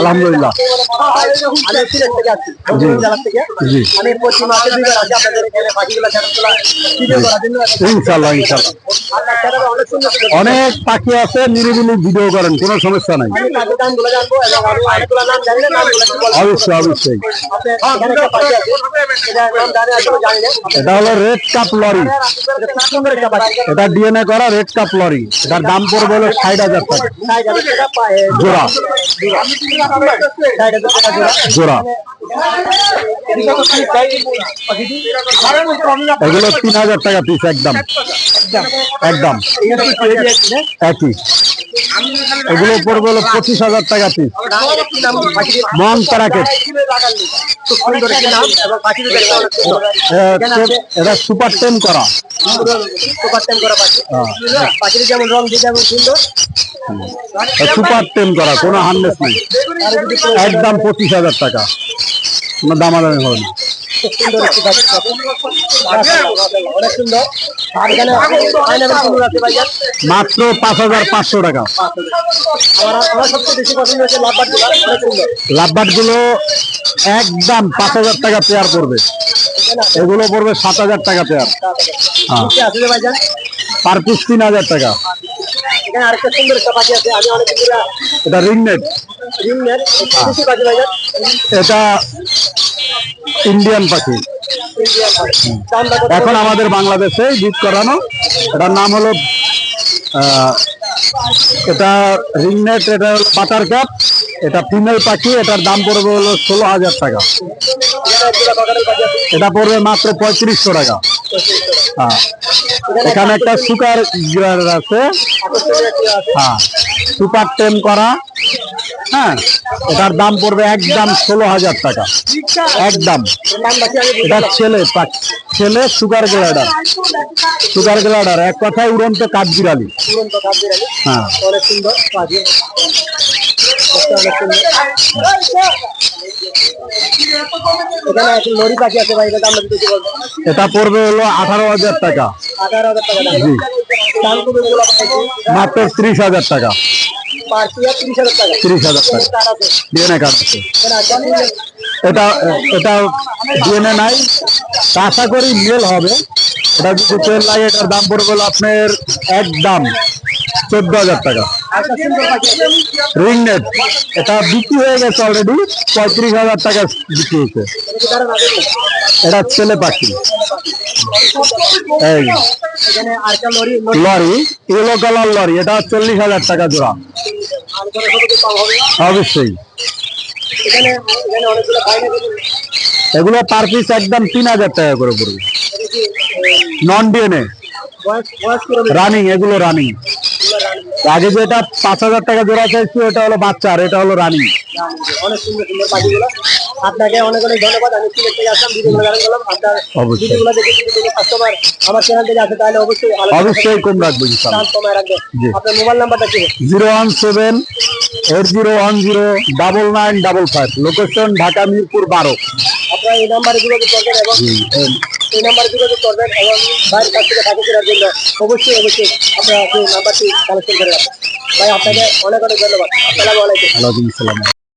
আলহামদুলিল্লাহ জি। জি। ইনশাল্লাহ ইনশাল্লাহ অনেক পাখি আছে, নিরিবিলি ভিডিও করেন, কোনো সমস্যা নাই। অবশ্যই অবশ্যই। এটা হলো রেড কাপ লরি এটা ডিএনএ করা রেড কাপ লরি এটার দাম পড়বে হলো ষাট হাজার টাকা। জোড়া। জোড়া। এগুলো তিন হাজার টাকা পিস একদম। একদম। একই। এগুলো পড়বে হলো পঁচিশ হাজার টাকা পিস মন সুন্দর এটা সুপার টেন করা। সুপার হ্যাঁ। টেন করা, কোনো হার্নেস নেই। একদম পঁচিশ হাজার টাকা। দামাদামি হবে না। মাত্র পাঁচ হাজার পাঁচশো টাকা। লাভবাটগুলো একদম পাঁচ হাজার টাকা পেয়ার করবে এগুলো পড়বে সাত হাজার টাকা পেয়ার হ্যাঁ। পার পিস তিন হাজার টাকা। এটা পাখি ভাইজান এটা ইন্ডিয়ান পাখি এখন আমাদের বাংলাদেশে জিত করানো। এটার নাম হলো এটা রিংনেট এটা বাটার কাপ এটা ফিমেল পাখি, এটার দাম পড়বে হলো ষোলো হাজার টাকা। এটা পড়বে মাত্র পঁয়ত্রিশশো টাকা। হ্যাঁ। এখানে একটা গ্রার আছে। হ্যাঁ। সুপার টেন করা। হ্যাঁ এটার দাম পড়বে একদম ষোলো হাজার টাকা। একদম। এটা ছেলে ছেলে সুগার গ্লাডার সুগার গ্লাডার এক কথায় উড়ন্ত কাঠবিড়ালি। হ্যাঁ। এটা পড়বে হলো আঠারো হাজার টাকা। মাত্র ত্রিশ হাজার টাকা। তিরিশ হাজার টাকা। ডিএনএ কার্ড আছে। এটা এটা ডিএনএ নাই। আশা করি মেল হবে। এটা যদি তেল লাগে এটার দাম পড়বে আপনার আপনার একদম চোদ্দ হাজার টাকা। রিং নেট এটা বিক্রি হয়ে গেছে অলরেডি পঁয়ত্রিশ হাজার টাকা বিক্রি হয়েছে। এটা ছেলে পাখি। এই লরি ইয়েলো কালার লরি, এটা চল্লিশ হাজার টাকা জোড়া। অবশ্যই। এগুলো পার পিস একদম তিন হাজার টাকা করে পড়বে। নন ডিএনএ রানিং এগুলো রানিং আগে যেটা পাঁচ হাজার টাকা জোড়া চাইছি ওটা হলো বাচ্চা আর এটা হলো রানী। অনেক সুন্দর সুন্দর পাখিগুলো। আপনাকে অনেক অনেক ধন্যবাদ। আমি সিলেট থেকে আসলাম ভিডিওগুলো জানান করলাম। আপনার। ভিডিওগুলো দেখে যদি কাস্টমার আমার চ্যানেল থেকে আসে তাহলে অবশ্যই অবশ্যই কম রাখব দাম কমায় রাখবেন। আপনার মোবাইল নাম্বারটা কি? Zero one seven eight zero one zero double nine double five. Location Dhaka Mirpur বারো। আপনার এই নাম্বারে যোগাযোগ করবেন এবং এই নাম্বারে যোগাযোগ করবেন এবং ভাইয়ের কাছ থেকে টাকা কেনার জন্য অবশ্যই অবশ্যই আপনারা সেই নাম্বারটি কালেকশন করে রাখবেন। ভাই, আপনাকে অনেক অনেক ধন্যবাদ। আসসালামু আলাইকুম।